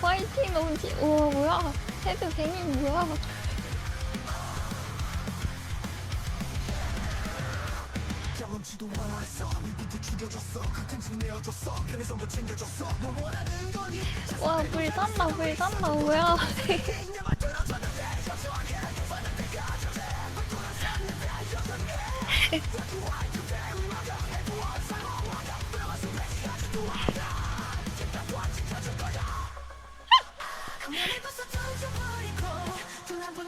파이팅 넘치 우와 뭐야 헤드 뱅이 뭐야. 와 불탄다 불탄다 뭐야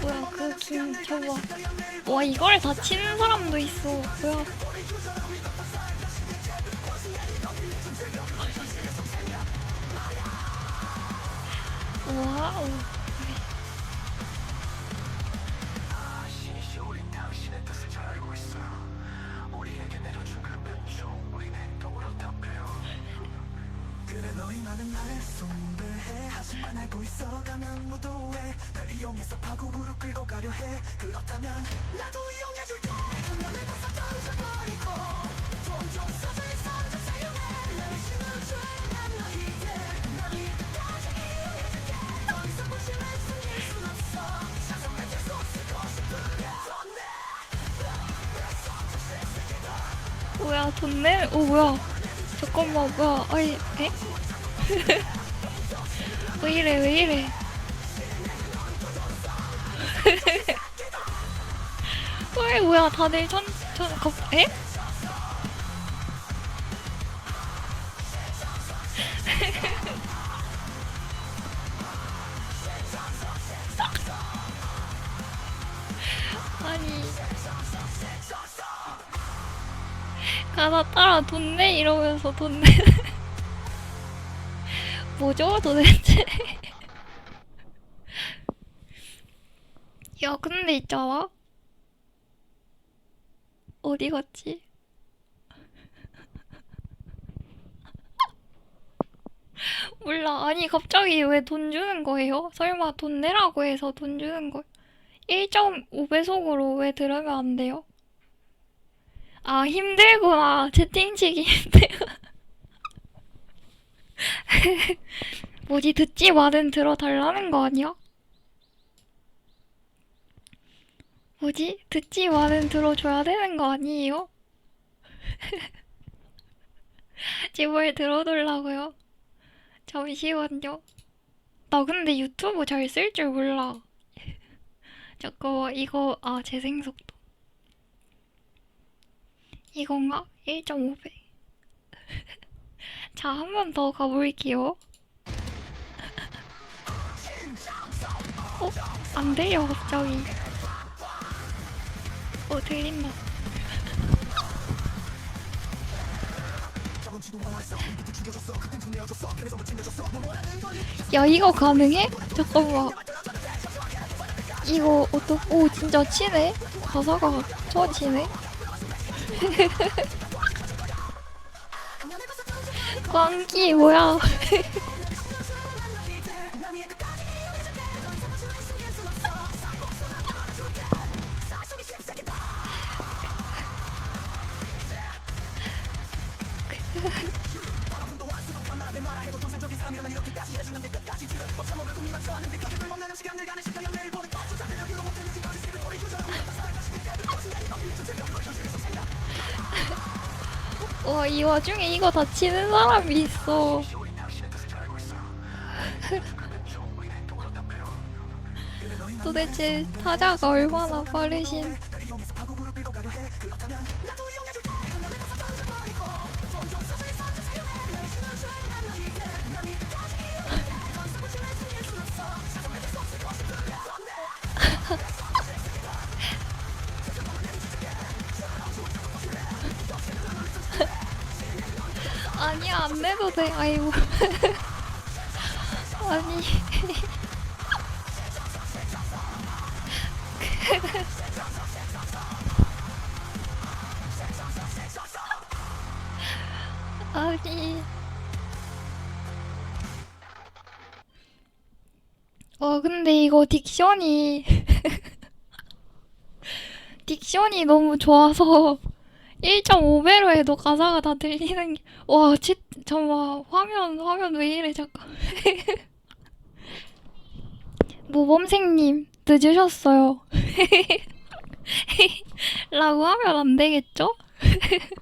뭐야 그 김 저거. 와 이걸 다 치는 사람도 있어. 뭐야. 와우 뭐야 돈 내? 오 뭐야. 잠깐만 뭐야. 아이 에? 왜 이래 왜 이래 왜 뭐야 다들 천천 겁 에? 아니 가다 따라 돈내 이러면서 돈 내. 뭐죠 도대체? 야 근데 있잖아. 어디 갔지? 몰라. 아니 갑자기 왜 돈 주는 거예요? 설마 돈 내라고 해서 돈 주는 거? 1.5배속으로 왜 들으면 안 돼요? 아, 힘들구나. 채팅치기 힘들구나. 뭐지, 듣지 말은 들어달라는 거 아니야? 뭐지? 듣지 말은 들어줘야 되는 거 아니에요? 제발 들어달라고요. 잠시만요. 나 근데 유튜브 잘 쓸 줄 몰라. 잠깐만, 이거, 아, 재생 속도. 이건가? 1.5배. 자, 한 번 더 가볼게요. 어? 안 돼요, 갑자기. 어, 들린다. 야, 이거 가능해? 잠깐만. 이거, 어떡, 오, 진짜 치네? 가사가 쳐지네? 광기 뭐야? 와, 이 와중에 이거 다 치는 사람이 있어. 도대체 타자가 얼마나 빠르신. 아이고 내 아이고. 아니. 아니. 어 근데 이거 딕션이. 딕션이 너무 좋아서. 1.5배로 해도 가사가 다 들리는 게, 와, 치, 잠깐만, 화면, 화면 왜 이래, 잠깐. 모범생님, 늦으셨어요. 라고 하면 안 되겠죠?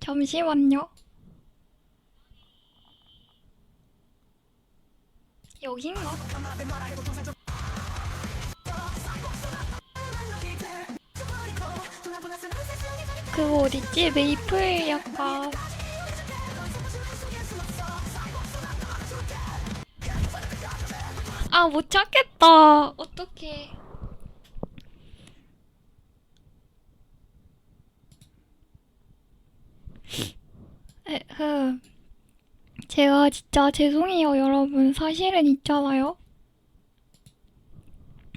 잠시만요. 여긴가? 그거 어딨지? 메이플 약간. 아 못 찾겠다. 어떡해. 에흠. 제가 진짜 죄송해요 여러분. 사실은 있잖아요.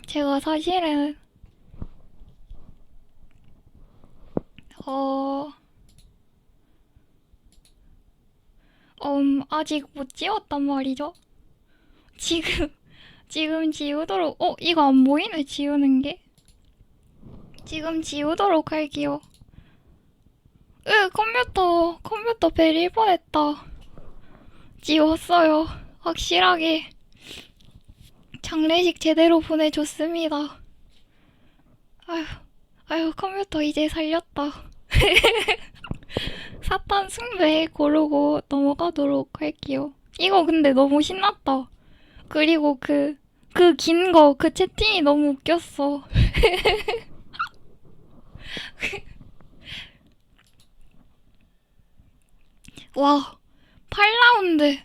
제가 사실은 어... 음, 아직 못 지웠단 말이죠. 지금, 지금 지우도록, 어, 이거 안 보이네, 지우는 게. 지금 지우도록 할게요. 으, 컴퓨터, 컴퓨터 베릴 뻔했다. 지웠어요. 확실하게. 장례식 제대로 보내줬습니다. 아휴, 아휴, 컴퓨터 이제 살렸다. 사탄 숭배 고르고 넘어가도록 할게요. 이거 근데 너무 신났다. 그리고 그, 그 긴 거, 그 채팅이 너무 웃겼어. 와, 8라운드.